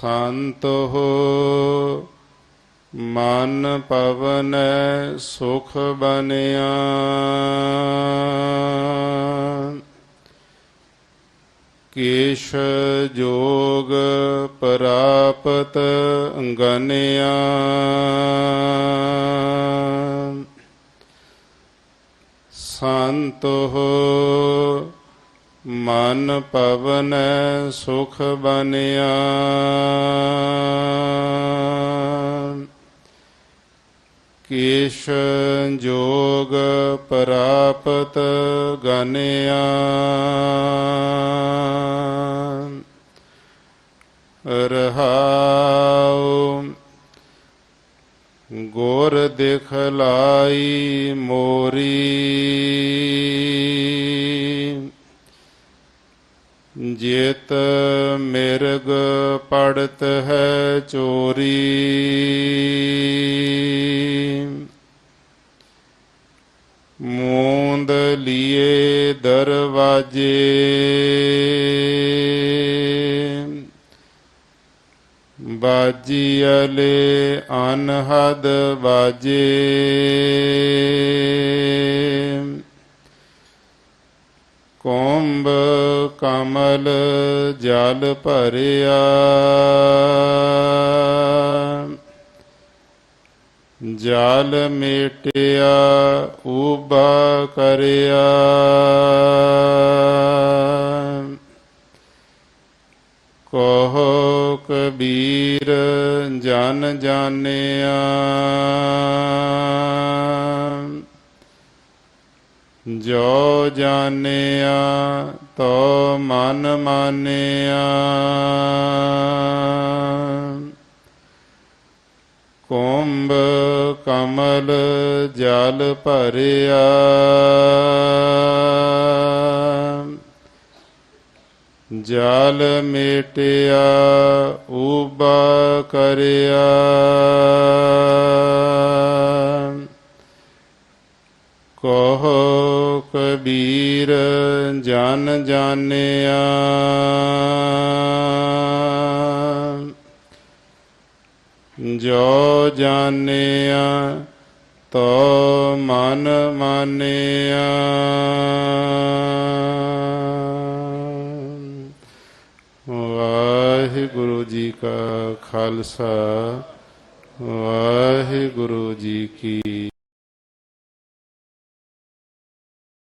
ਸੰਤ ਹੋ ਮਨ ਪਵਨ ਸੁਖ ਬਨਿਆ ਕੇਸ਼ ਜੋਗ ਪ੍ਰਾਪਤ ਗਨਿਆ। ਸੰਤ ਹੋ ਮਨ ਪਵਨੈ ਸੁਖ ਬਨਿਆ। ਕੇਸ਼ ਜੋਗ ਪ੍ਰਾਪਤ ਗਨਿਆ। ਰਹਾਉ ਗੁਰ ਦਿਖਲਾਈ ਮੋਰੀ। ਜੇਤ ਮਿਰਗ ਪੜਤ ਹੈ ਚੋਰੀ। ਮੂੰਦ ਲੀਏ ਦਰਵਾਜੇ। ਬਾਜੀ ਅਲੇ ਅਨਹਦ ਬਾਜੇ ਕਮਲ ਜਲ ਭਰਿਆ। ਜਲ ਮੇਟਿਆ ਉਬਾ ਕਰਿਆ। ਕਹੋ ਕਬੀਰ ਜਨ ਜਾਣਿਆ। ਜੋ ਜਾਣਿਆ ਤੋ ਮਨ ਮਾਨਿਆ। ਕੁੰਭ ਕਮਲ ਜਲ ਭਰਿਆ। ਜਲ ਮੇਟਿਆ ਉਬਾ ਕਰਿਆ। ਕਹੋ ਕਬੀਰ, ਜਨ ਜਾਣਿਆ। ਜੋ ਜਾਣਿਆ, ਤੋ ਮਨ ਮਾਨਿਆ। ਵਾਹਿਗੁਰੂ ਜੀ ਕਾ ਖਾਲਸਾ, ਵਾਹਿਗੁਰੂ ਜੀ ਕੀ